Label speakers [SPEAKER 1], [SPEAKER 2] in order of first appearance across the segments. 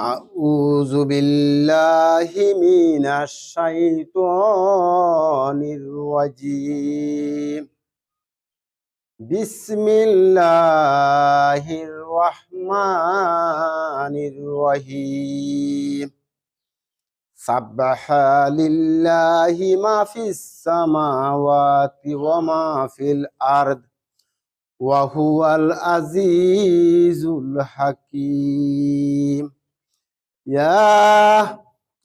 [SPEAKER 1] أعوذ بالله من الشيطان الرجيم. بسم الله الرحمن الرحيم. سبح لله ما في السماوات وما في الأرض وهو العزيز الحكيم. يا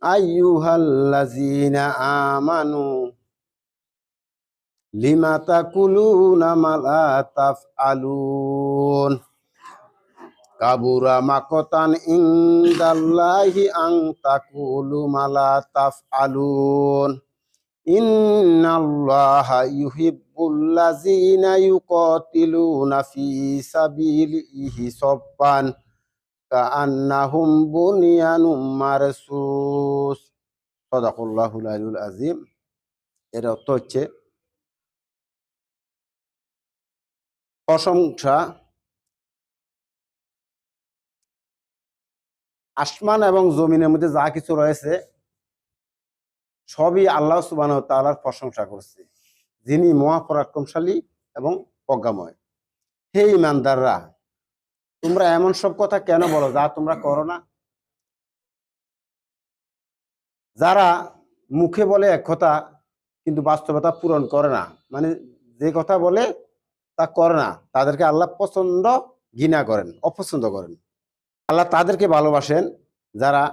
[SPEAKER 1] أيها الذين آمنوا لما تقولون ما لا تفعلون كبر مقتا عند الله أن تقولوا ما لا تفعلون إن الله يحب الذين يقاتلون في سبيله صفا এর অর্থ হচ্ছে প্রশংসা, আসমান এবং জমিনের মধ্যে যা কিছু রয়েছে, সবই আল্লাহ সুবান তালার প্রশংসা করছে। যিনি মহাপরাক্রমশালী এবং প্রজ্ঞাময়। হে ইমানদাররা তোমরা এমন সব কথা কেন বলো যা তোমরা করো না? যারা মুখে বলে এক কথা, কিন্তু বাস্তবতা পূরণ করে না মানে যে কথা বলে তা করে না, তাদেরকে আল্লাহ পছন্দ ঘৃণা করেন, অপছন্দ করেন। আল্লাহ তাদেরকে ভালোবাসেন যারা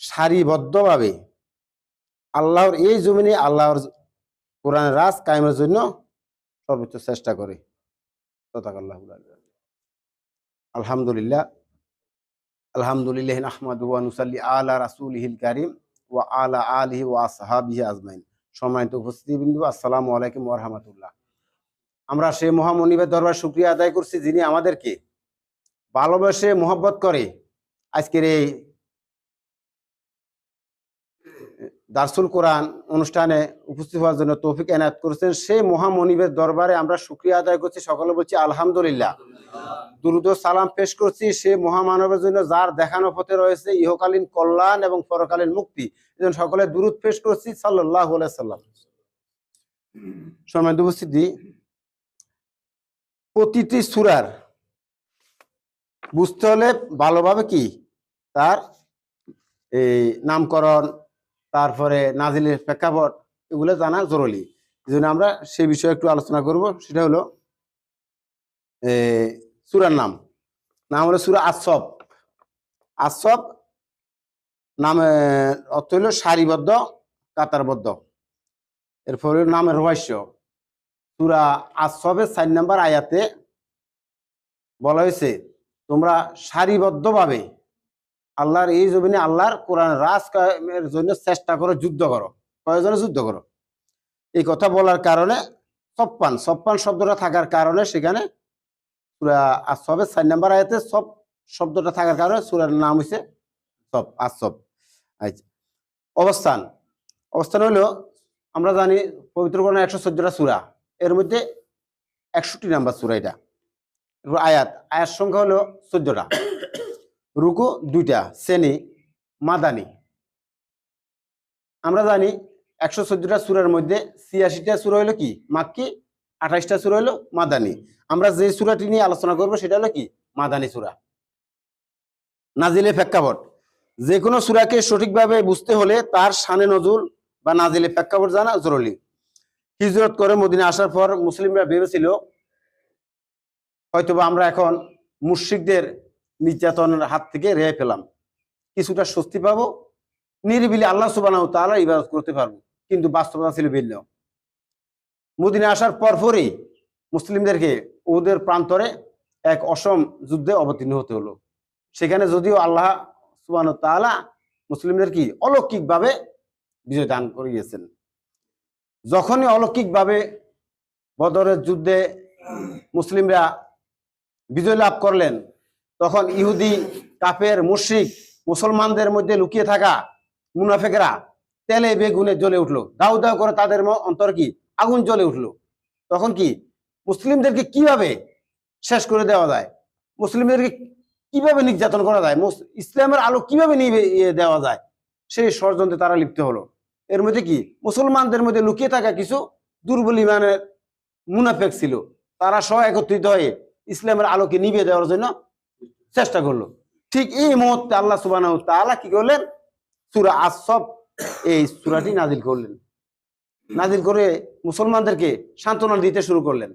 [SPEAKER 1] সারিবদ্ধভাবে আল্লাহর এই জমিনে আল্লাহর কোরআন রাজ কায়েমের জন্য সর্বোচ্চ চেষ্টা করে। তথাকাল্লাহ আলহামদুলিল্লাহ। আলহামদুলিল্লাহ আহমদ নুসাল্লি আলা রাসুলহিল কারিম ওয়া আলা আলিহি ওয়া সাহাবিহি আজমাইন। সম্মানিত উপস্থিতিবৃন্দ, আসসালামু আলাইকুম ওয়া রাহমাতুল্লাহ। আমরা সেই মহামনিবের দরবার শুক্রিয়া আদায় করছি যিনি আমাদেরকে ভালোবেসে মোহব্বত করে আজকের এই দারসুল কোরআন অনুষ্ঠানে উপস্থিত হওয়ার জন্য তৌফিক এনায়ত করেছেন। সেই মহামনিবের দরবারে আমরা শুক্রিয়া আদায় করছি। সকলে বলছি আলহামদুলিল্লাহ। দুরুদ সালাম পেশ করছি। সে মহামানবের জন্য যার দেখানো পথে রয়েছে ইহকালীন কল্যাণ এবং পরকালীন মুক্তি। এজন্য সকলে দুরুদ পেশ করছি সাল্লাহ সাল্লাম। সময় উপস্থিতি, প্রতিটি সুরার বুঝতে হলে ভালোভাবে কি? তার এই নামকরণ, তারপরে নাজিলের প্রেক্ষাপট, এগুলো জানা জরুরি। এই আমরা সে বিষয়ে একটু আলোচনা করব। সেটা হলো সুরার নাম। নাম হলো সুরা আসব আসব নামে অর্থ হলো সারিবদ্ধ, কাতারবদ্ধ। এরপর হলো রহস্য। সুরা আসবের চার নাম্বার আয়াতে বলা হয়েছে, তোমরা সারিবদ্ধভাবে আল্লাহর, এই জমিনে আল্লাহর কোরআন রাজ কায়েমের জন্য চেষ্টা করো, যুদ্ধ করো। প্রয়োজনে যুদ্ধ করো? এই কথা বলার কারণে সপ্পান সপ্পান শব্দটা থাকার কারণে সেখানে সুরা আসবের চার নাম্বার আয়াতে সব শব্দটা থাকার কারণে সুরার নাম হয়েছে সব আসব আচ্ছা অবস্থান। অবস্থান হলো, আমরা জানি পবিত্র একশো চোদ্দটা সুরা। এর মধ্যে একষট্টি নাম্বার সুরা এটা। আয়াত। আয়াত সংখ্যা হলো চোদ্দটা। রুকু, দুইটা। শ্রেণি, মাদানি। আমরা জানি একশো চোদ্দটা সুরের মধ্যে ছিয়াশিটা সুরা হলো কি? মাক্কি আঠাইশটা সুরা হলো মাদানি। আমরা যে সুরাটি নিয়ে আলোচনা করব সেটা হলো কি? মাদানি সুরা। নাজিলে প্রেক্ষাপট। যে কোনো সুরাকে সঠিকভাবে বুঝতে হলে তার সানে নজুল বা নাজিলে প্রেক্ষাপট জানা জরুরি। হিজরত করে মদিনে আসার পর মুসলিমরা ভেবেছিল, হয়তোবা আমরা এখন মুশ্রিকদের নির্যাতনের হাত থেকে রেহাই পেলাম। কিছুটা স্বস্তি পাবো, নিরিবিলি আল্লাহ সুবাহ তালা ইবাদত করতে পারব। কিন্তু বাস্তবতা ছিল ভিন্ন। মদিনে আসার পরপরই মুসলিমদেরকে ওদের প্রান্তরে এক অসম যুদ্ধে অবতীর্ণ হতে হলো। সেখানে যদিও আল্লাহ সুবান তালা মুসলিমদের কি অলৌকিকভাবে বিজয় দান করিয়েছেন। যখনই অলৌকিকভাবে বদরের যুদ্ধে মুসলিমরা বিজয় লাভ করলেন, তখন ইহুদি কাপের মুশ্রিক, মুসলমানদের মধ্যে লুকিয়ে থাকা মুনাফেকরা তেলে বেগুনে জ্বলে উঠল। দাউ দাউ করে তাদের অন্তর কি আগুন জ্বলে উঠল। তখন কি মুসলিমদেরকে কীভাবে শেষ করে দেওয়া যায়? মুসলিমদেরকে কীভাবে নির্যাতন করা যায়? ইসলামের আলো কীভাবে নিয়ে দেওয়া যায়? সেই ষড়যন্ত্রে তারা লিপ্ত হলো। এর মধ্যে কি মুসলমানদের মধ্যে লুকিয়ে থাকা কিছু দুর্বল ইমানের মুনাফেক ছিল। তারা সহ একত্রিত হয়ে ইসলামের আলোকে নিভে দেওয়ার জন্য চেষ্টা করল। ঠিক এই মুহূর্তে আল্লাহ তাআলা কি করলেন? সুরা আসব এই সুরাটি নাজিল করলেন। নাজিল করে মুসলমানদেরকে সান্ত্বনা দিতে শুরু করলেন।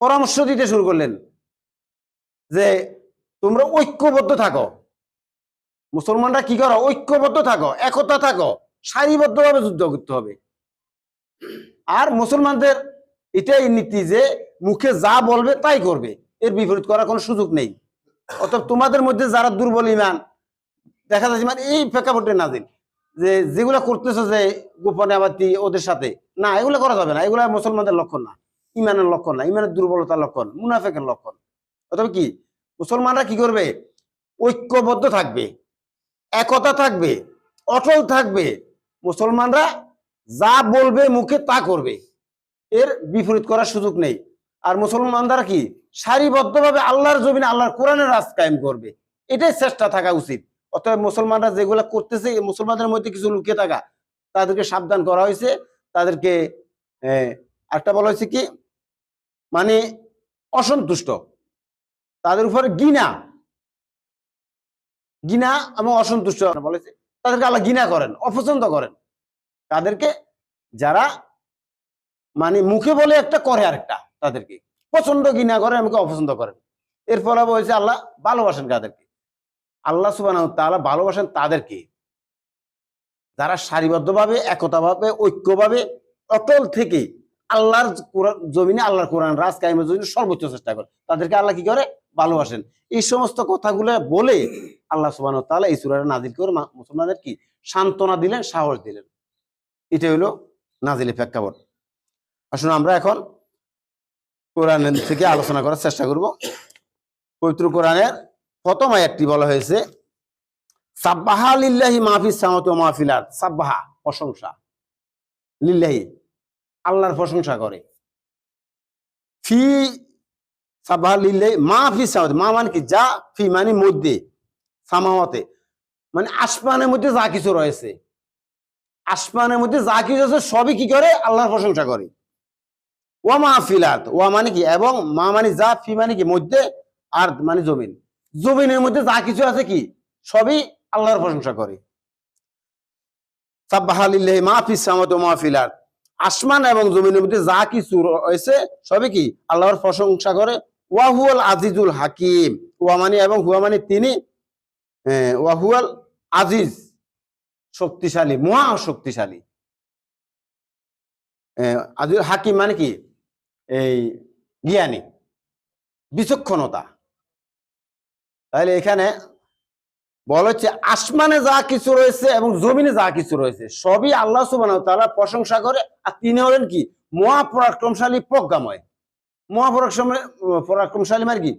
[SPEAKER 1] পরামর্শ দিতে শুরু করলেন যে, তোমরা ঐক্যবদ্ধ থাকো। মুসলমানরা কি করো? ঐক্যবদ্ধ থাকো, একতা থাকো, সারিবদ্ধভাবে যুদ্ধ করতে হবে। আর মুসলমানদের এটাই নীতি যে, মুখে যা বলবে তাই করবে। এর বিপরীত করার কোনো সুযোগ নেই। অতএব তোমাদের মধ্যে যারা দুর্বল ইমান, দেখা যাচ্ছে মানে এই প্রেক্ষাপটে নাজিল। যে যেগুলা করতেছে যে গোপনে আবাদি ওদের সাথে, না, এগুলো করা যাবে না, এগুলা মুসলমানদের লক্ষণ না, ইমানের লক্ষণ না, ইমানের দুর্বলতার লক্ষণ, মুনাফেকের লক্ষণ। অথবা কি, মুসলমানরা কি করবে? ঐক্যবদ্ধ থাকবে, একতা থাকবে, অটল থাকবে। মুসলমানরা যা বলবে মুখে তা করবে, এর বিপরীত করার সুযোগ নেই। আর মুসলমানরা কি, সারিবদ্ধভাবে আল্লাহর জমিনে, আল্লাহর কোরআনের রাজ কায়েম করবে, এটাই চেষ্টা থাকা উচিত। অতএব মুসলমানরা যেগুলা করতেছে মুসলমানদের মধ্যে কিছু লুকিয়ে থাকা, তাদেরকে সাবধান করা হয়েছে। তাদেরকে একটা বলা হয়েছে কি? মানে অসন্তুষ্ট। তাদের উপরে গিনা গিনা এবং অসন্তুষ্ট বলেছে তাদেরকে আল্লাহ গিনা করেন, অপছন্দ করেন। তাদেরকে যারা মানে মুখে বলে একটা করে আরেকটা, তাদেরকে। পছন্দ গিনা করে আমাকে অপছন্দ করেন। এর ফলে বলছে আল্লাহ ভালোবাসেন কাদেরকে আল্লাহ সুবাহ তাআলা ভালোবাসেন তাদেরকে। যারা সারিবদ্ধভাবে, একতাভাবে, ঐক্যভাবে অটল থেকে আল্লাহর জমিনে আল্লাহর কোরআন, রাজ কায়েমের জন্য সর্বোচ্চ চেষ্টা করে। তাদেরকে আল্লাহ কি করে? ভালোবাসেন। এই সমস্ত কথাগুলো বলে আল্লাহ সুবাহ তাআলা এই সুরাটা নাজিল করে মুসলমানদের কি সান্ত্বনা দিলেন, সাহস দিলেন। এটা হলো নাজিলের প্রেক্ষাপট। আসুন আমরা এখন কোরআন থেকে আলোচনা করার চেষ্টা করব। পবিত্র কোরআনের প্রথম আয়াতটি বলা হয়েছে, সাব্বাহা লিল্লাহি মাহফিস সামাত মাহফিল আরদ। সাব্বাহা, প্রশংসা। লিল্লাহি, আল্লাহর প্রশংসা করে। ফি, সাব্বাহা লিল্লাহি মাহফিস সামাত মা মানে কি? যা ফি মানে মধ্যে, সামাওয়াতে। মানে আসমানের মধ্যে যা কিছু রয়েছে। আসমানের মধ্যে যা কিছু আছে, সবই কি করে? আল্লাহর প্রশংসা করে। ওয়া মাহফিলাত ওয়া মানে কি? এবং মা মানে যা, ফি মানে কি? মধ্যে আর মানে জমিন। জমিনের মধ্যে যা কিছু আছে কি সবই আল্লাহর প্রশংসা করে। আসমান এবং জমিনের মধ্যে যা কিছু রয়েছে সবই কি আল্লাহর প্রশংসা করে। ওয়া হুয়াল আজিজুল হাকিম। ওয়া মানে এবং হুয়া মানে তিনি আহ, ওয়া হুয়াল আজিজ। শক্তিশালী মহা শক্তিশালী। আহ, আজিজুল হাকিম মানে কি? এই জ্ঞানী বিচক্ষণতা। তাহলে এখানে বলা হচ্ছে আসমানে যা কিছু রয়েছে এবং জমিনে যা কিছু রয়েছে, সবই আল্লাহ সুবাহ তারা প্রশংসা করে। আর তিনি হলেন কি? মহাপরাক্রমশালী প্রজ্ঞাময়। মহাপরাক্রম পরাক্রমশালী মানে কি?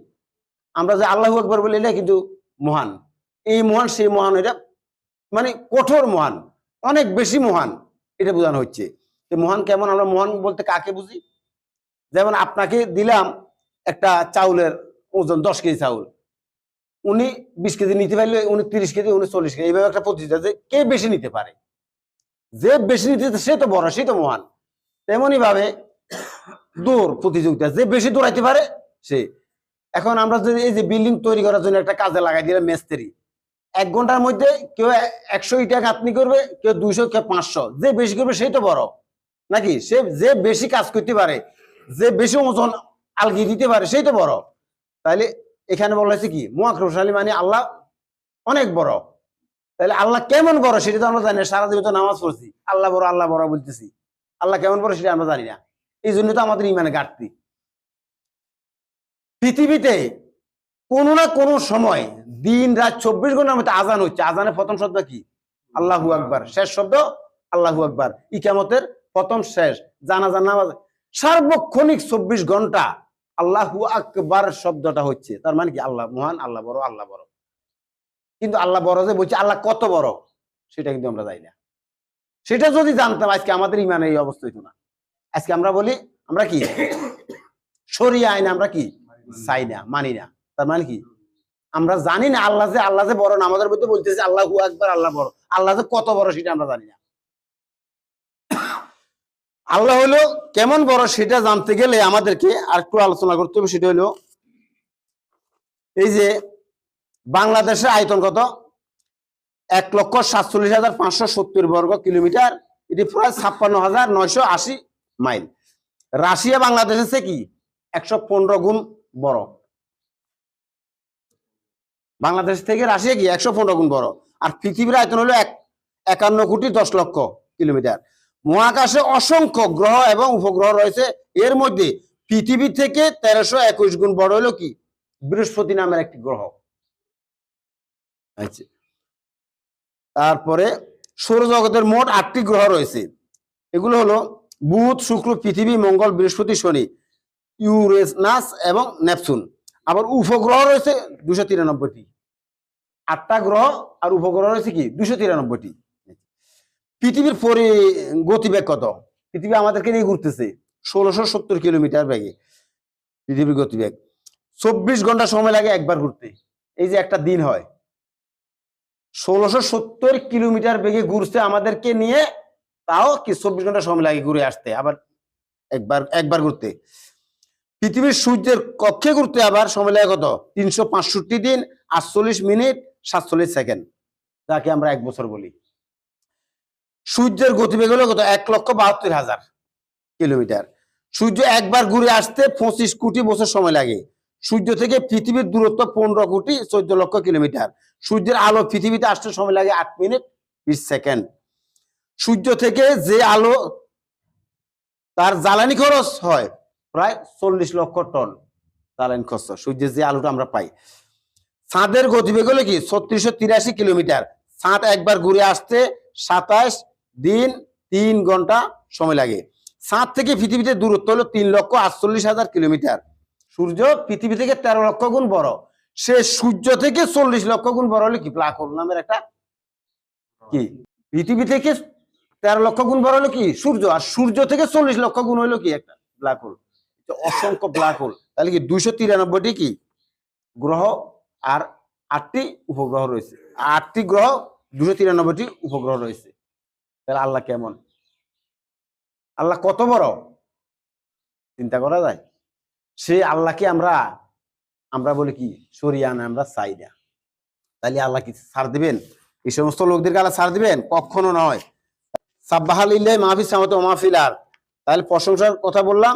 [SPEAKER 1] আমরা যে আল্লাহ একবার বলি, এটা কিন্তু মহান। এই মহান, সেই মহান, এটা মানে কঠোর মহান, অনেক বেশি মহান, এটা বোঝানো হচ্ছে। মহান কেমন? আমরা মহান বলতে কাকে বুঝি? যেমন আপনাকে দিলাম একটা চাউলের ওজন, দশ কেজি চাউল। উনি বিশ কেজি নিতে পারলে উনি তিরিশ কেজি, উনি চল্লিশ কেজি, এইভাবে একটা প্রতিযোগিতা যে কে বেশি নিতে পারে? যে বেশি নিতে সে তো বড়, সে তো মহান। তেমনি ভাবে দৌড় প্রতিযোগিতা, যে বেশি দৌড়াইতে পারে, সে। এখন আমরা যদি এই যে বিল্ডিং তৈরি করার জন্য একটা কাজে লাগাই দিলাম মেস্ত্রি, এক ঘণ্টার মধ্যে কেউ একশো ইটা গাঁথনি করবে, কেউ দুইশো, কেউ পাঁচশো, যে বেশি করবে সেই তো বড়। নাকি? সে যে বেশি কাজ করতে পারে, যে বেশি ওজন আলগি দিতে পারে সেই তো বড়। তাইলে এখানে বলা হয়েছে কি? মহাক্রমশালী মানে আল্লাহ অনেক বড়। তাহলে আল্লাহ কেমন বড় সেটা তো আমরা জানি না সারা জীবন তো নামাজ পড়ছি। আল্লাহ বড় আল্লাহ বড় বলতেছি। আল্লাহ কেমন বড় সেটা আমরা জানি না। এই জন্য তো আমাদের ইমানে ঘাটতি। পৃথিবীতে কোনো না কোনো সময় দিন, রাত চব্বিশ ঘণ্টার মধ্যে আজান হচ্ছে। আজানের প্রথম শব্দ কি? আল্লাহু আকবার। শেষ শব্দ আল্লাহু আকবার। ইকামতের প্রথম শেষ। জানাজার নামাজ। সার্বক্ষণিক চব্বিশ ঘণ্টা আল্লাহু আকবার শব্দটা হচ্ছে। তার মানে কি? আল্লাহ মহান, আল্লাহ বড় আল্লাহ বড়। কিন্তু আল্লাহ বড় যে বলছে, আল্লাহ কত বড়? সেটা কিন্তু আমরা জানি না। সেটা যদি জানতাম, আজকে আমাদের ইমানে এই অবস্থা হইতো না। আজকে আমরা বলি, আমরা কি? সরিয়ে আইন আমরা কি? চাই না, মানি না। তার মানে কি? আমরা জানি না আল্লাহ যে আল্লাহ যে বড় না, আমাদের মধ্যে বলতেছে আল্লাহ হু একবার আল্লাহ বড়। আল্লাহ যে কত বড় সেটা আমরা জানি না। আল্লাহ হলো কেমন বড় সেটা জানতে গেলে আমাদেরকে আর একটু আলোচনা করতে হবে, সেটা হলো এই যে বাংলাদেশের আয়তন কত? এক লক্ষ সাতচল্লিশ হাজার পাঁচশো সত্তর বর্গ কিলোমিটার। এটি প্রায় ছাপ্পান্ন হাজার নয়শো আশি মাইল। রাশিয়া বাংলাদেশের চেয়ে কি? একশো পনেরো গুণ বড়। বাংলাদেশ থেকে রাশিয়া কি? একশো পনেরো গুণ বড়। আর পৃথিবীর আয়তন হলো এক একান্ন কোটি দশ লক্ষ কিলোমিটার। মহাকাশে অসংখ্য গ্রহ এবং উপগ্রহ রয়েছে। এর মধ্যে পৃথিবী থেকে তেরোশো একুশ গুণ বড় হলো কি? বৃহস্পতি নামের একটি গ্রহ। আচ্ছা। তারপরে সৌরজগতের মোট আটটি গ্রহ রয়েছে। এগুলো হলো বুধ, শুক্র, পৃথিবী, মঙ্গল, বৃহস্পতি, শনি, ইউরেনাস এবং নেপচুন। আবার উপগ্রহ রয়েছে দুশো তিরানব্বইটি। আটটা গ্রহ আর উপগ্রহ রয়েছে কি? দুশো তিরানব্বইটি। পৃথিবীর পরি গতিবেগ কত? পৃথিবী আমাদেরকে নিয়ে ঘুরতেছে। ষোলোশো সত্তর কিলোমিটার বেগে পৃথিবীর গতিবেগ। চব্বিশ ঘণ্টা সময় লাগে একবার ঘুরতে। এই যে একটা দিন হয়। ষোলোশো সত্তর কিলোমিটার বেগে ঘুরছে আমাদেরকে নিয়ে, তাও কি চব্বিশ ঘণ্টা সময় লাগে ঘুরে আসতে? আবার একবার একবার ঘুরতে। পৃথিবীর সূর্যের কক্ষে ঘুরতে আবার সময় লাগে কত? তিনশো দিন, আটচল্লিশ মিনিট, সাতচল্লিশ সেকেন্ড। যাকে আমরা এক বছর বলি। সূর্যের গতিবেগ হলো কত? এক লক্ষ বাহাত্তর হাজার কিলোমিটার। সূর্য একবার ঘুরে আসতে পঁচিশ কোটি বছর সময় লাগে। সূর্য থেকে পৃথিবীর দূরত্ব পনেরো কোটি চোদ্দ লক্ষ কিলোমিটার। সূর্যের আলো পৃথিবীতে আসতে সময় লাগে আট মিনিট বিশ সেকেন্ড। সূর্য থেকে যে আলো তার জ্বালানি খরচ হয় প্রায় চল্লিশ লক্ষ টন জ্বালানি খরচ। সূর্যের যে আলোটা আমরা পাই। চাঁদের গতিবেগ হলো কি? ছত্রিশশো তিরাশি কিলোমিটার। চাঁদ একবার ঘুরে আসতে সাতাশ দিন, তিন ঘণ্টা সময় লাগে। চাঁদ থেকে পৃথিবীতে দূরত্ব হলো তিন লক্ষ আটচল্লিশ হাজার কিলোমিটার। সূর্য পৃথিবী থেকে তেরো লক্ষ গুণ বড়। সে সূর্য থেকে চল্লিশ লক্ষ গুণ বড় হলো কি? ব্ল্যাক হোল নামের একটা কি? পৃথিবী থেকে তেরো লক্ষ গুণ বড় হলো কি? সূর্য। আর সূর্য থেকে চল্লিশ লক্ষ গুণ হলো কি? একটা ব্ল্যাক হোল অসংখ্য ব্ল্যাক হোল তাহলে কি দুইশো তিরানব্বইটি কি? গ্রহ আর আটটি উপগ্রহ রয়েছে। আটটি গ্রহ দুশো তিরানব্বইটি উপগ্রহ রয়েছে। তাহলে আল্লাহ কেমন? আল্লাহ কত বড়? চিন্তা করা যায়? সে আল্লাহকে আমরা আমরা বলি কি? সরিয়ে আনে আমরা চাই না তাহলে আল্লাহ কি ছাড় দিবেন? এই সমস্ত লোকদেরকে আল্লাহ ছাড় দিবেন? কখনো নয়। সাব্বাহাল ইল্লাহ মাহফিস সামাত মাহফিল আর তাহলে প্রশংসার কথা বললাম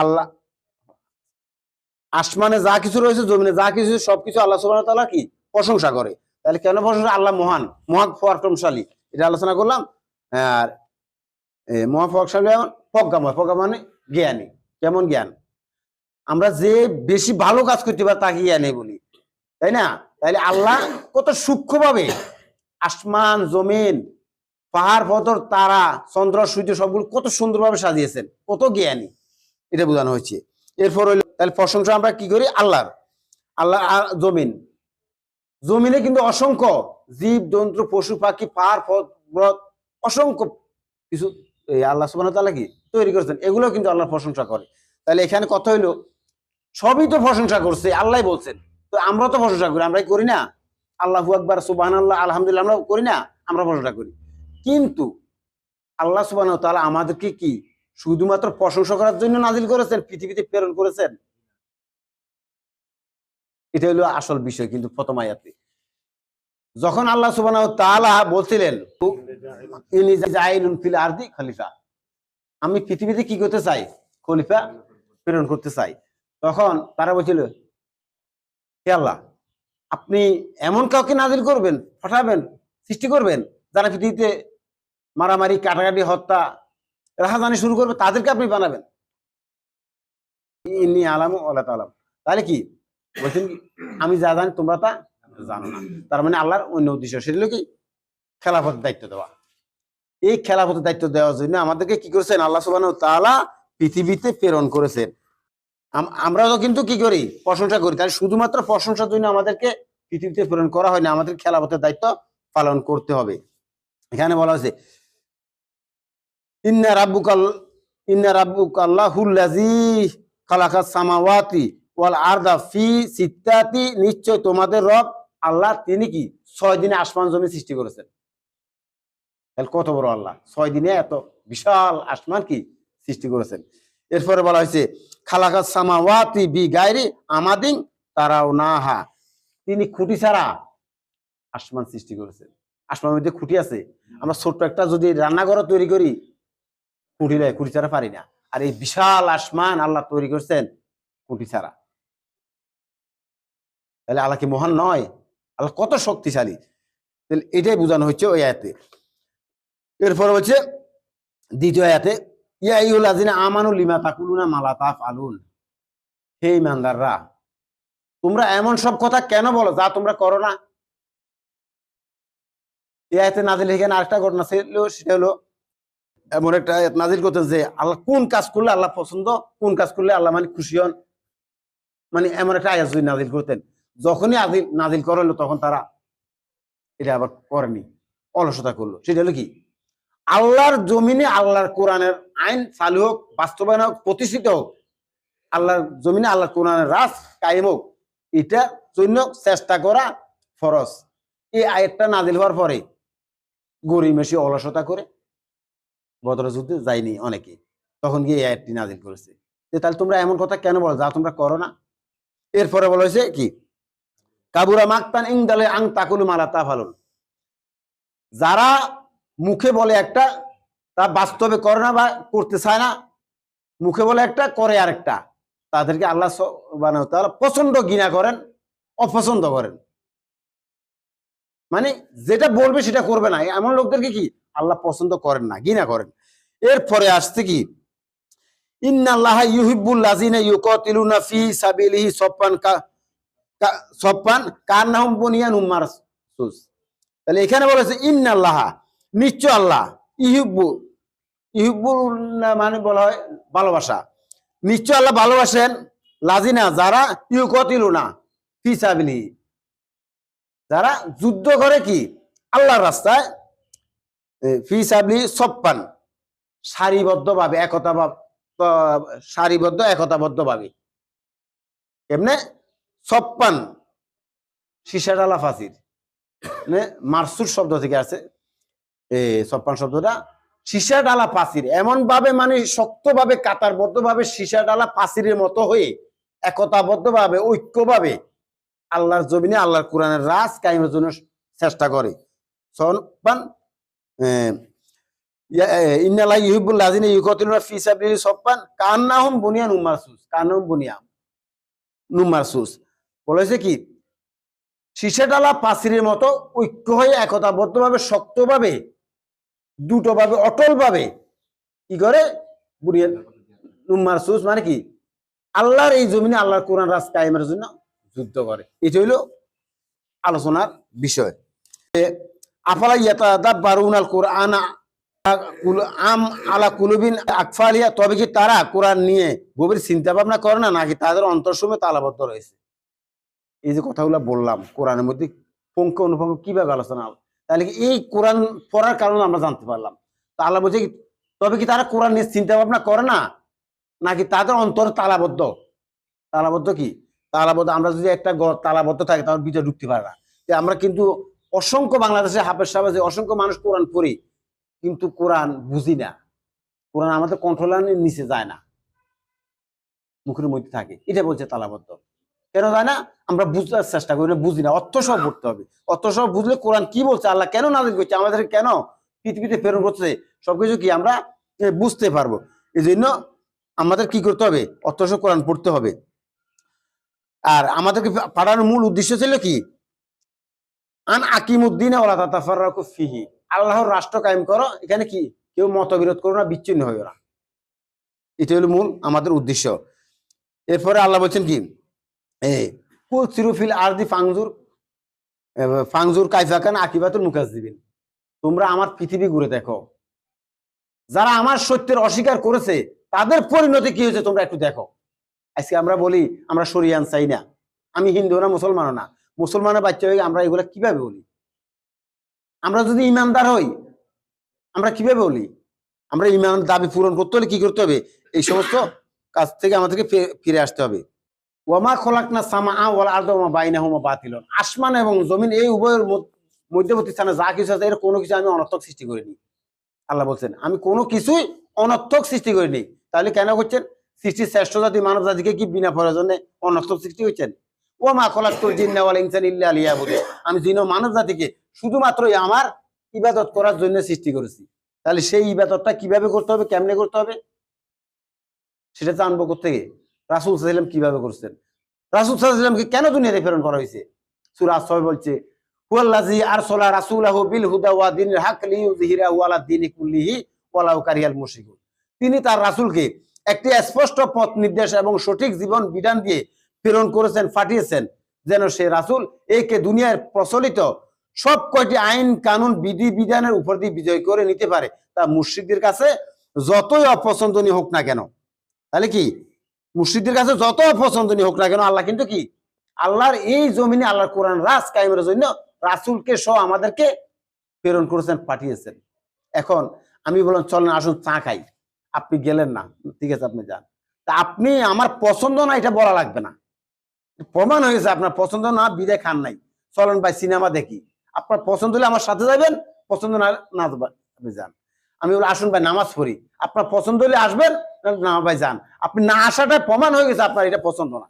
[SPEAKER 1] আল্লাহ, আসমানে যা কিছু রয়েছে, জমিনে যা কিছু সবকিছু আল্লাহ ওয়া তাআলা কি? প্রশংসা করে। তাহলে কেন প্রশংসা? আল্লাহ মহান মহান পরাক্রমশালী। এটা আলোচনা করলাম। আর এ, মহা প্রভাবশালী যেমন প্রজ্ঞাময় প্রজ্ঞা মানে জ্ঞানী। কেমন জ্ঞান? আমরা যে বেশি ভালো কাজ করতে পারি তাকে জ্ঞানী বলি। তাই না? তাইলে আল্লাহ কত সূক্ষ্মভাবে আসমান জমিন পাহাড় পথর তারা চন্দ্র সূর্য সবগুলো কত সুন্দরভাবে সাজিয়েছেন। কত জ্ঞানী। এটা বোঝানো হয়েছে। এরপর হইল তাহলে প্রশংসা আমরা কি করি? আল্লাহর। আল্লাহ জমিন। জমিনে কিন্তু অসংখ্য জীব, জন্তু, পশু, পাখি, পাহাড় অসংখ্য কিছু আল্লাহ ওয়া কি তৈরি করেছেন। এগুলো কিন্তু আল্লাহর প্রশংসা করে। তাহলে এখানে কথা হইল, সবই তো প্রশংসা করছে, আল্লাহ বলছেন। তো আমরা তো প্রশংসা করি, আমরাই করি না? আল্লাহু আকবার, সুবহানাল্লাহ, আলহামদুলিল্লাহ আমরা করি না? আমরা প্রশংসা করি। কিন্তু আল্লাহ সুবহানাহু ওয়া আমাদেরকে কি শুধুমাত্র প্রশংসা করার জন্য নাজিল করেছেন? পৃথিবীতে প্রেরণ করেছেন? এটা হলো আসল বিষয় কিন্তু প্রথম আয়াতে। যখন আল্লাহ সুবহানাহু ওয়া তাআলা বলছিলেন খলিফা। আমি পৃথিবীতে কি করতে চাই? খলিফা প্রেরণ করতে চাই। তখন তারা বলছিল, হে আল্লাহ, আপনি এমন কাউকে নাজিল করবেন, পাঠাবেন, সৃষ্টি করবেন, যারা পৃথিবীতে মারামারি, কাটাকাটি, হত্যা, রাহাজানি শুরু করবে, তাদেরকে আপনি বানাবেন? ইন্নি আলাম আল্লাহ তালাম তাহলে কি? বলছেন আমি যা জানি তোমরা তা জানো না। তার মানে আল্লাহর অন্য উদ্দেশ্য। সেটা হলো কি? খেলাফতের দায়িত্ব দেওয়া। এই খেলাফতের দায়িত্ব দেওয়ার জন্য আমাদেরকে কি করেছেন? আল্লাহ সুবহানাহু ওয়া তাআলা পৃথিবীতে প্রেরণ করেছেন। আম- আমরা তো কিন্তু কি করি? প্রশংসা করি। তাহলে শুধুমাত্র প্রশংসার জন্য আমাদেরকে পৃথিবীতে প্রেরণ করা হয় না আমাদের খেলাফতের দায়িত্ব পালন করতে হবে। এখানে বলা হয়েছে ইন্না রাব্বুকাল ইন্না রাব্বুকাল্লাহুল্লাযী খালাকাস সামাওয়াতি ওয়াল আরদা ফি সিত্তাতি। নিশ্চয় তোমাদের রব আল্লাহ তিনি কি? ছয় দিনে আসমান জমি সৃষ্টি করেছেন। তাহলে কত বড় আল্লাহ? ছয় দিনে এত বিশাল আসমান কি সৃষ্টি করেছেন। এরপরে বলা হয়েছে খালাকা সামাওয়াতি বি গায়রি আমাদিন তারাও না হা তিনি খুঁটি ছাড়া আসমান সৃষ্টি করেছেন। আসমানের মধ্যে খুঁটি আছে। আমরা ছোট্ট একটা যদি রান্নাঘর তৈরি করি, খুঁটি লাগে খুঁটি ছাড়া পারি না। আর এই বিশাল আসমান আল্লাহ তৈরি করছেন খুঁটি ছাড়া। তাহলে আল্লাহ কি মহান নয়? আল্লাহ কত শক্তিশালী। তাহলে এটাই বোঝানো হচ্ছে ওই আয়াতে। এরপর হচ্ছে দ্বিতীয় আয়াতে, ইয়া ইউল আজিনা আমানু লিমা তাকুলুনা মালা তাফ আলুন হে ইমানদাররা, তোমরা এমন সব কথা কেন বলো যা তোমরা করো না? এই আয়াতে নাজিল এখানে আরেকটা ঘটনা ছিল সেটা হলো এমন একটা নাজিল করতেন যে আল্লাহ কোন কাজ করলে আল্লাহ পছন্দ, কোন কাজ করলে আল্লাহ মানে খুশি হন। মানে এমন একটা আয়াত যদি নাজিল করতেন। যখনই আদিল নাজিল করল তখন তারা এটা আবার করেনি, অলসতা করল। সেটা হলো কি? আল্লাহর জমিনে আল্লাহর কোরআনের আইন চালু হোক, বাস্তবায়ন হোক, প্রতিষ্ঠিত হোক, আল্লাহর জমিনে আল্লাহর কোরআনের রাস কায়েম হোক, এটা জন্য চেষ্টা করা ফরজ। এই আয়াতটা নাজিল হওয়ার পরে গরিমেশি অলসতা করে বদর যুদ্ধে যায়নি অনেকে। তখন গিয়ে এই আয়াতটি নাজিল করেছে। যে তাহলে তোমরা এমন কথা কেন বলো? যা তোমরা করো না। এরপরে বলা হয়েছে কি? কাবুরা মাকতান ইংদালে আং তাকুলু মালা তা ফালুন যারা মুখে বলে একটা, তা বাস্তবে করে না বা করতে চায় না, মুখে বলে একটা, করে আরেকটা। তাদেরকে আল্লাহ মানে তারা পছন্দ ঘৃণা করেন, অপছন্দ করেন। মানে যেটা বলবে সেটা করবে না। এমন লোকদেরকে কি আল্লাহ পছন্দ করেন না, ঘৃণা করেন। এরপরে আসছে কি, ইন্নাল্লাহ ইউহিব্বুল লাযিনা ইউকাতিলুনা ফি সাবিলিহি কা সফান কান্নাহুম বুনিয়ানুম মারসুস তাহলে এখানে বলেছে ইন্নাল্লাহ নিশ্চয় আল্লাহ। ইহুব্বু। ইহুব্বুল মানে বলা হয় ভালোবাসা। নিশ্চয় আল্লাহ ভালোবাসেন লাজিনা যারা ইউকতিলুনা ফি সাবিলিহি। যারা যুদ্ধ করে কি? আল্লাহর রাস্তায় এ, ফি সপ্পান সারিবদ্ধভাবে একতা সারিবদ্ধ একতাবদ্ধ ভাবে এমনি সপ্পান সিসাডালা ফাসির। মানে মারসুর শব্দ থেকে আছে এ সপ্পান শব্দটা। সীসা ডালা পাচির এমন ভাবে মানে শক্তভাবে কাতারবদ্ধ ভাবে সীসা ডালা পাচিরের মতো হয়ে একতাবদ্ধ ভাবে ঐক্যভাবে আল্লাহর জমিনে, আল্লাহর কোরআনের রাজ কায়েমের জন্য চেষ্টা করে। সনপান ইন্নাল্লাহ ইউহিব্বুল লাযিনা ইউকাতিলুনা ফি সাবিলিহি সফান কান্নাহুম বুনিয়ান উমারসুস কান্নাহুম বুনিয়াম নুমারসুস বলেছে কি? সীসাডালা পাচিরের মতো ঐক্য হয়ে একতাবদ্ধভাবে, শক্তভাবে, দুটোভাবে, অটলভাবে কি করে? বুনিয়ান নুমারসুস মানে কি? আল্লাহর এই জমিনে আল্লাহর কোরআন রাজ কায়েমের জন্য যুদ্ধ করে। এটা হইল আলোচনার বিষয়। আফালা ইয়াতাদাব্বারুন আল কোরআন আম আলা কুলুবিন আকফালিয়া, তবে কি তারা কোরআন নিয়ে গভীর চিন্তা ভাবনা করে না? নাকি তাদের অন্তরসমে তালাবদ্ধ রয়েছে? এই যে কথাগুলো বললাম, কোরআনের মধ্যে পঙ্ক অনুপঙ্ক কীভাবে আলোচনা তাহলে কি এই কোরআন পড়ার কারণে আমরা জানতে পারলাম। তা আল্লাহ বলছে তবে কি তারা কোরআন নিয়ে চিন্তা ভাবনা করে না? নাকি তাদের অন্তর তালাবদ্ধ? তালাবদ্ধ কি? তালাবদ্ধ, আমরা যদি একটা তালাবদ্ধ থাকে, তাহলে ভিতরে ঢুকতে পারে না। আমরা কিন্তু অসংখ্য বাংলাদেশে হাফেজ সাহেব অসংখ্য মানুষ কোরআন পড়ি, কিন্তু কোরআন বুঝি না। কোরআন আমাদের কন্ট্রোলারের নিচে যায় না। মুখের মধ্যে থাকে। এটা বলছে তালাবদ্ধ। কেন যায় না? আমরা বুঝার চেষ্টা করি, বুঝি না, অর্থ সব পড়তে হবে। অর্থ সব বুঝলে কোরআন কি বলছে, আল্লাহ কেন নাজিল করছে আমাদের কেন পৃথিবীতে প্রেরণ করছে, সবকিছু কি আমরা বুঝতে পারব। এই জন্য আমাদের কি করতে হবে? অর্থ সব কোরআন পড়তে হবে। আর আমাদেরকে পাঠানোর মূল উদ্দেশ্য ছিল কি? আন আকিমুদ্দিন ফিহি। আল্লাহর রাষ্ট্র কায়েম করো, এখানে কি? কেউ মতবিরোধ করো না, বিচ্ছিন্ন হয়ে ওরা এটা হলো মূল আমাদের উদ্দেশ্য। এরপরে আল্লাহ বলছেন কি? ফাংজুর ফাংজুর দিবেন তোমরা আমার পৃথিবী ঘুরে দেখো। যারা আমার সত্যের অস্বীকার করেছে, তাদের পরিণতি কি হয়েছে তোমরা একটু দেখো। আজকে আমরা বলি, আমরা সরিয়ান চাই না। আমি হিন্দু না, মুসলমানও না। মুসলমানের বাচ্চা হয়ে আমরা এগুলা কীভাবে বলি? আমরা যদি ইমানদার হই, আমরা কীভাবে বলি? আমরা ইমান দাবি পূরণ করতে হলে কি করতে হবে? এই সমস্ত কাজ থেকে আমাদেরকে ফিরে আসতে হবে। ওয়ামা খোলাকনা সামা ওয়াল আরদমা বাইনাহুমা বাতিলন। আসমান এবং জমিন এই উভয়ের মধ্য- মধ্যবর্তী স্থানে যা কিছু আছে, এর কোনো কিছু আমি অনর্থক সৃষ্টি করিনি। আল্লাহ বলছেন, আমি কোনো কিছুই অনর্থক সৃষ্টি করিনি। তাহলে কেন করছেন? সৃষ্টির শ্রেষ্ঠ জাতি, মানব জাতিকে কি বিনা প্রয়োজনে অনর্থক সৃষ্টি হয়েছেন? ও মা খোলাকুল জিন্নাওয়াল ইনসান ইল্লা আলিয়া বলে আমি জিন মানব জাতিকে শুধুমাত্রই আমার ইবাদত করার জন্য সৃষ্টি করেছি। তাহলে সেই ইবাদতটা কীভাবে করতে হবে, কেমনে করতে হবে? সেটা জানব কোথেকে রাসুল সাল্লাম কীভাবে করছেন? রাসুল সাল্লামকে কেন দুনিয়াতে প্রেরণ করা হয়েছে? সুরা সবাই বলছে তিনি তার রাসূলকে একটি স্পষ্ট পথ নির্দেশ এবং সঠিক জীবন বিধান দিয়ে প্রেরণ করেছেন, পাঠিয়েছেন, যেন সে রাসূল একে দুনিয়ার প্রচলিত সব কয়টি আইন, কানুন, বিধি, বিধানের উপর দিয়ে বিজয় করে নিতে পারে। তা মুশরিকদের কাছে যতই অপছন্দনীয় হোক না কেন। তাহলে কি? মুর্শিদের কাছে যত অপছন্দনীয় হোক না কেন, আল্লাহ কিন্তু কি? আল্লাহর এই জমিনে আল্লাহর কোরআন রাজ কায়েমের জন্য রাসুলকে সহ আমাদেরকে প্রেরণ করেছেন, পাঠিয়েছেন। এখন আমি বললাম, চলেন আসুন চা খাই। আপনি গেলেন না, ঠিক আছে, আপনি যান। তা আপনি আমার পছন্দ না, এটা বলা লাগবে না। প্রমাণ হয়েছে আপনার পছন্দ না বিদে খান নাই। চলেন ভাই, সিনেমা দেখি। আপনার পছন্দ হলে আমার সাথে যাবেন, পছন্দ না না, আপনি যান। আমি বলি আসুন ভাই, নামাজ পড়ি। আপনার পছন্দ হলে আসবেন না, ভাই, যান। আপনি না আসাটা প্রমাণ হয়ে গেছে আপনার, এটা পছন্দ না।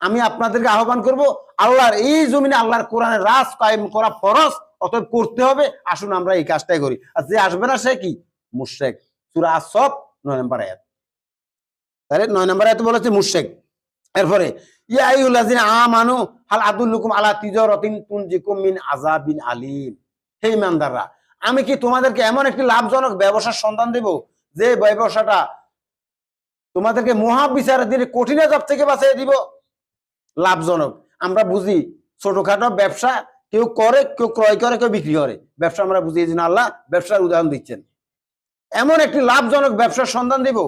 [SPEAKER 1] আমি আপনাদেরকে আহ্বান করব, আল্লাহর এই জমিনে আল্লাহর কোরআনের রাজ কায়েম করা ফরজ, অতএব করতে হবে, আসুন আমরা এই কাজটাই করি। আর যে আসবে না সে কি? মুশেক সুরা আসব নয় নম্বর আয়াত। তাহলে নয় নম্বর আয়াত বলেছে মুশেক এরপরে আমি কি তোমাদেরকে এমন একটি লাভজনক ব্যবসার সন্ধান দেব, যে ব্যবসাটা তোমাদেরকে মহাবিচারের দিনে কঠিন আজাব থেকে বাঁচিয়ে দিব। লাভজনক। আমরা বুঝি ছোটখাটো ব্যবসা কেউ করে, কেউ ক্রয় করে, কেউ বিক্রি করে। ব্যবসা আমরা বুঝি এই আল্লাহ, ব্যবসার উদাহরণ দিচ্ছেন। এমন একটি লাভজনক ব্যবসার সন্ধান দিব,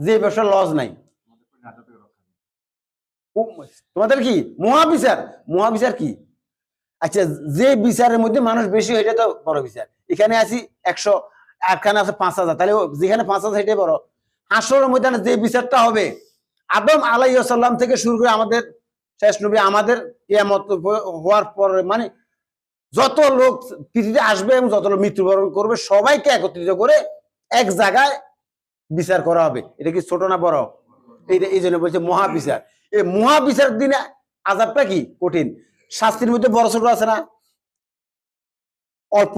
[SPEAKER 1] যে ব্যবসা লস নাই। তোমাদের কি? মহাবিচার? মহাবিচার কি? আচ্ছা যে বিচারের মধ্যে মানুষ বেশি এটা তো বড় বিচার। এখানে আছি একশো একখানে আছে পাঁচ হাজার। তাহলে যেখানে পাঁচ হাজার, সেটাই বড়। হাসরের ময়দানে যে বিচারটা হবে, আদম আলাইসাল্লাম থেকে শুরু করে আমাদের শেষ নবী, আমাদের কিয়ামত হওয়ার পরে মানে যত লোক পৃথিবীতে আসবে এবং যত লোক মৃত্যুবরণ করবে, সবাইকে একত্রিত করে এক জায়গায় বিচার করা হবে। এটা কি ছোট না বড়? এইটা এই জন্য বলছে মহাবিচার। এই মহাবিচার দিনে আজাবটা কি? কঠিন। শাস্তির মধ্যে বড় ছোট আছে না? অল্প,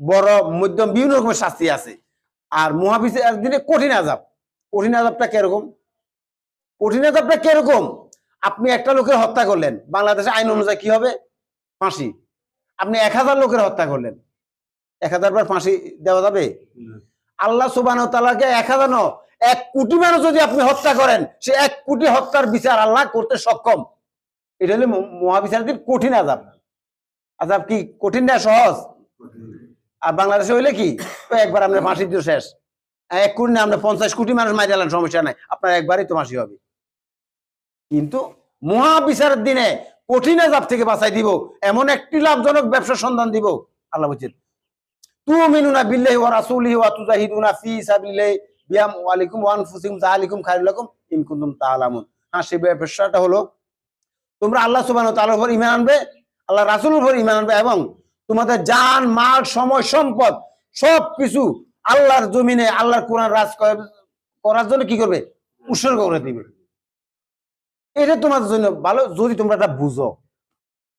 [SPEAKER 1] বড়, মধ্যম, বিভিন্ন রকমের শাস্তি আছে। আর মহাবিচার দিনে কঠিন আজাব কঠিন আজাবটা কীরকম? কঠিন আজাবটা কীরকম? আপনি একটা লোকের হত্যা করলেন বাংলাদেশে আইন অনুযায়ী কি হবে? ফাঁসি। আপনি এক হাজার লোকের হত্যা করলেন। এক হাজার বার ফাঁসি দেওয়া যাবে? আল্লাহ সুবান তালাকে এক হাজার ন, এক কোটি মানুষ যদি আপনি হত্যা করেন সে এক কোটি হত্যার বিচার আল্লাহ করতে সক্ষম। এটা হলে ম- মহাবিচারের কঠিন আজাব আজাব কি কঠিন না সহজ? আর বাংলাদেশে হইলে কি? একবার আপনার ফাঁসি দিয়ে শেষ। এক কোটি আপনার পঞ্চাশ কোটি মানুষ মারি দিলেন সমস্যা নাই। আপনার একবারই তো ফাঁসি হবে। কিন্তু মহাবিচারের দিনে কঠিন আজাব থেকে বাঁচাই দিব, এমন একটি লাভজনক ব্যবসার সন্ধান দিব। আল্লাহ বলছেন, তুমিনুনা বিল্লাহি ওয়া রাসূলিহি ওয়া তুজাহিদুনা ফি সাবিলিল্লাহি বিয়াম ওয়ালাইকুম ওয়া আনফুসিকুম যালিকুম খায়রুল লাকুম ইন কুনতুম তাআলামুন। হ্যাঁ সেই ব্যবসাটা হলো, তোমরা আল্লাহ সুবহানাহু ওয়া তাআলার উপর ঈমান আনবে, আল্লাহ রাসূলের উপর ঈমান আনবে এবং তোমাদের জান, মাল, সময়, সম্পদ, সব কিছু আল্লাহর জমিনে, আল্লাহর কোরআন রাজ করার- জন্য কি করবে? উৎসর্গ করে দিবে। এটা তোমাদের জন্য ভালো, যদি তোমরা এটা বুঝো।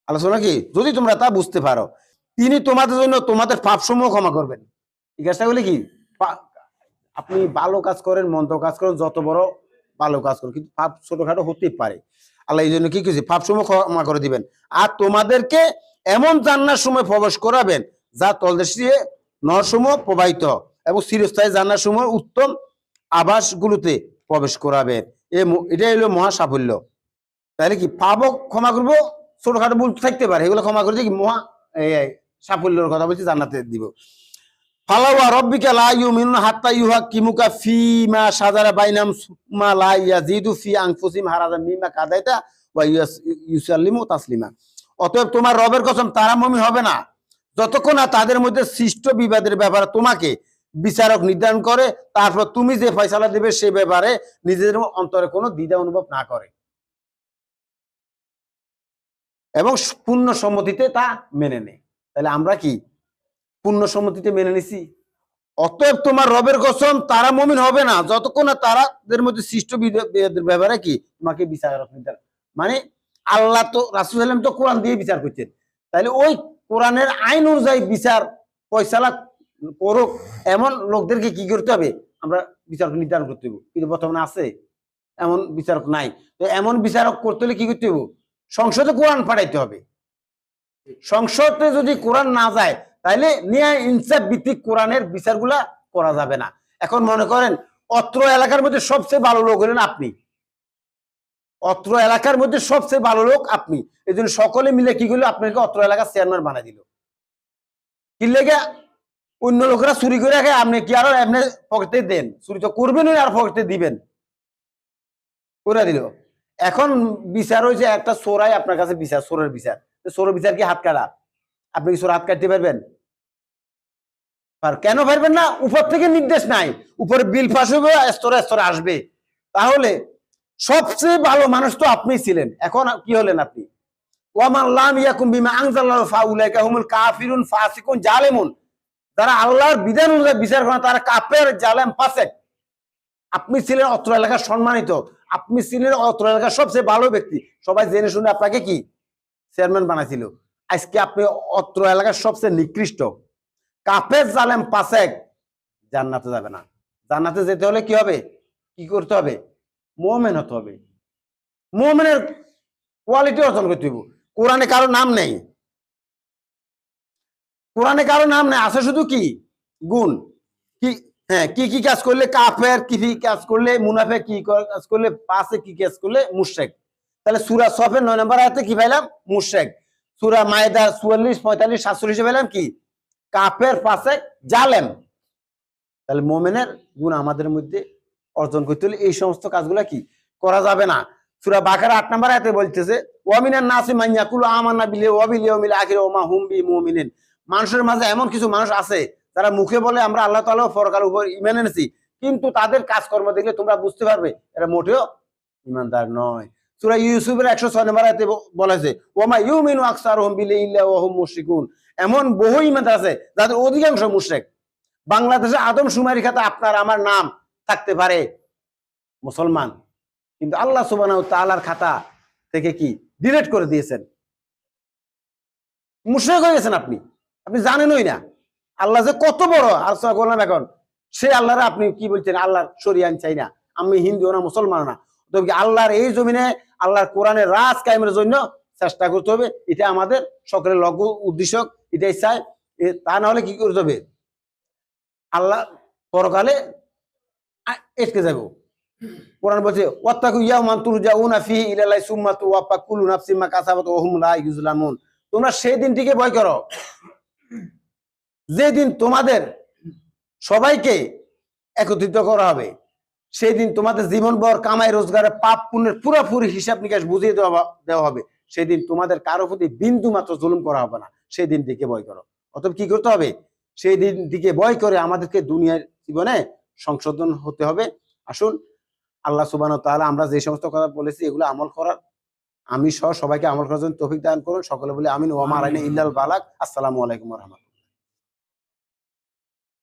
[SPEAKER 1] আলোচনা কি? যদি তোমরা তা বুঝতে পারো, তিনি তোমাদের জন্য তোমাদের পাপ সমূহ ক্ষমা করবেন। এই কাজটা হলে কি? আপনি ভালো কাজ করেন, মন্দ কাজ করেন, যত বড় ভালো কাজ করেন। কিন্তু পাপ ছোটখাটো হতেই পারে। আল্লাহ এই জন্য কি কিছু পাপ সমূহ ক্ষমা করে দিবেন। আর তোমাদেরকে এমন জান্নার সময় প্রবেশ করাবেন যা তলদেশে নরসমূহ প্রবাহিত এবং চিরস্থায়ী জান্নার সময় উত্তম আবাসগুলোতে প্রবেশ করাবেন। এটাই হলো মহা সাফল্য। তাহলে কি পাপও ক্ষমা করব? ছোটখাটো ভুল থাকতে পারে, এগুলো ক্ষমা করে কি মহা সাফল্যের কথা বলছি, জান্নাতে দিব। ফালাওয়া তাসলিমা। অতএব তোমার রবের কসম তারা মুমিন হবে না। যতক্ষণ না তাদের মধ্যে সৃষ্ট বিবাদের ব্যাপারে তোমাকে বিচারক নির্ধারণ করে, তারপর তুমি যে ফয়সালা দেবে সে ব্যাপারে নিজেদের অন্তরে কোনো দ্বিধা অনুভব না করে। এবং পূর্ণ সম্মতিতে তা মেনে নেয় তাহলে আমরা কি পূর্ণ সম্মতিতে মেনে নিছি? অতএব তোমার রবের কসম তারা মমিন হবে না। যতক্ষণ না তারাদের মধ্যে সৃষ্ট ব্যাপারে কি তোমাকে বিচারক নির্ধারণ মানে আল্লাহ তো রাসুল সাল্লাম তো কোরআন দিয়ে বিচার করছেন। তাহলে ওই কোরআনের আইন অনুযায়ী বিচার, ফয়সালা করুক, এমন লোকদেরকে কি করতে হবে? আমরা বিচারক নির্ধারণ করতে হবে কিন্তু বর্তমানে আছে, এমন বিচারক নাই। তো এমন বিচারক করতে হলে কি করতে হবে সংসদে কোরআন পাঠাইতে হবে। সংসদে যদি কোরআন না যায় তাহলে ন্যায় ইনসাফ ভিত্তিক কোরআনের বিচারগুলা করা যাবে না। এখন মনে করেন, অত্র এলাকার মধ্যে সবচেয়ে ভালো লোক হলেন আপনি। অত্র এলাকার মধ্যে সবচেয়ে ভালো লোক আপনি। এই জন্য সকলে মিলে কি করল? আপনাকে অত্র এলাকার চেয়ারম্যান বানাই দিল। কি লেগে? অন্য লোকেরা চুরি করে রাখে, আপনি কি আরও এমনি পকেটে দেন? চুরি তো করবেন আর পকেটে দিবেন। করে দিল। এখন বিচার হয়েছে, একটা চোরাই আপনার কাছে বিচার, চোরের বিচার। চোরের বিচার কি হাত কাটা? আপনি কি চোর হাত কাটতে পারবেন? আর কেন পারবেন না? উপর থেকে নির্দেশ নাই। উপরে বিল পাস হবে, স্তরে স্তরে আসবে। তাহলে সবচেয়ে ভালো মানুষ তো আপনি ছিলেন। এখন কি হলেন আপনি? ওয়ামান লাম ইয়াকুম বিমা আনজাল্লাহু ফাউলাইকা হুমুল কাফিরুন ফাসিকুন জালেমুন। যারা আল্লাহর বিধান অনুযায়ী বিচার করে, তারা কাফের, জালেম, ফাসেক। আপনি ছিলেন অত্র এলাকার সম্মানিত। আপনি ছিলেন অত্র এলাকার সবচেয়ে ভালো ব্যক্তি। সবাই জেনে শুনে আপনাকে কি? চেয়ারম্যান বানাইছিল। আজকে আপনি অত্র এলাকার সবচেয়ে নিকৃষ্ট। কাপের জালেম পাসেক জান্নাতে যাবে না। জান্নাতে যেতে হলে কি হবে? কি করতে হবে? মোমেন হতে হবে। মোমেনের কোয়ালিটি অর্জন করতে হবে কোরআনে কারও নাম নেই। কোরআনে কারও নাম নেই। আছে শুধু কি? গুণ। কি? হ্যাঁ কি কি কাজ করলে কাফের, কি কি কাজ করলে মুনাফে, কি কাজ করলে পাশে, কি কাজ করলে মুশেক তাহলে সুরা সফের নয় নম্বর আয়াতে কি পাইলাম? মুশেক সুরা মায়েদা চুয়াল্লিশ, পঁয়তাল্লিশ, সাতচল্লিশে পেলাম কি? কাপের পাশে জালেম। তাহলে মোমেনের গুণ আমাদের মধ্যে অর্জন করতে হলে এই সমস্ত কাজগুলা কি করা যাবে না। সুরা বাকার আট নম্বর আয়াতে বলতেছে, ওয়ামিনান নাসি মাইয়াকুল আমান্না বিলে ওয়াবিল ইয়াউমিল আখির ওমা হুম বি মানুষের মাঝে এমন কিছু মানুষ আছে, যারা মুখে বলে, আমরা আল্লাহ তাআলা ও পরকাল উপর ঈমান এনেছি। কিন্তু তাদের কাজকর্ম দেখলে তোমরা বুঝতে পারবে, এরা মোটেও ইমানদার নয়। সূরা ইউসুফের 106 নম্বর আয়াতে ব- বলা হয়েছে ওমা ইউমিনু আকসারুহুম বিল্লাহি ইল্লা ওয়া হুম মুশরিকুন। এমন বহু ইমানদার আছে, যাদের অধিকাংশ মুশরিক। বাংলাদেশে আদম সুমারি খাতে আপনার, আমার নাম থাকতে পারে মুসলমান। কিন্তু আল্লাহ তাআলার খাতা থেকে কি? ডিলিট করে দিয়েছেন। মুশরিক হয়ে গেছেন আপনি। আপনি জানেনই না। আল্লাহ যে কত বড় আলোচনা করলাম এখন, সে আল্লাহর আপনি কি বলছেন? আল্লাহর শরিয়ান চাই না। আমি হিন্দু না, মুসলমান না। তবে আল্লাহর এই জমিনে আল্লাহর কোরআনের রাজ কায়েমের জন্য চেষ্টা করতে হবে? এটা আমাদের সকলের লঘু উদ্দেশ্য, এটাই চাই। তা না হলে কি করতে হবে? আল্লাহ পরকালে এটকে যাব। কোরআন বলছে ওয়াত্তাকু ইয়াওমান তুরজাউনা ফিহি ইলাল্লাহি সুম্মা তুওয়াফা কুল্লু নাফসিন মা কাসাবাত ওয়া হুম লা ইউজলামুন তোমরা সেই দিনটিকে ভয় করো। যেদিন তোমাদের সবাইকে একত্রিত করা হবে সেই দিন তোমাদের জীবন বর কামাই, রোজগারের পাপ পুণ্যের পুরোপুরি হিসাব নিকাশ বুঝিয়ে দেওয়া দেওয়া হবে। সেদিন তোমাদের কারও প্রতি বিন্দু মাত্র জুলুম করা হবে না। সেই দিন দিকে ভয় করো। অতএব কি করতে হবে? সেই দিন দিকে ভয় করে আমাদেরকে দুনিয়ার জীবনে সংশোধন হতে হবে। আসুন, আল্লাহ সুবান তাহলে আমরা যে সমস্ত কথা বলেছি, এগুলো আমল করার আমি সহ সবাইকে আমল করার জন্য তৌফিক দান করুন। সকলে বলে আমিন। ওয়ামার আইনে ইল্লাল বালাক আসসালামু আলাইকুম রহমতুল্লাহ।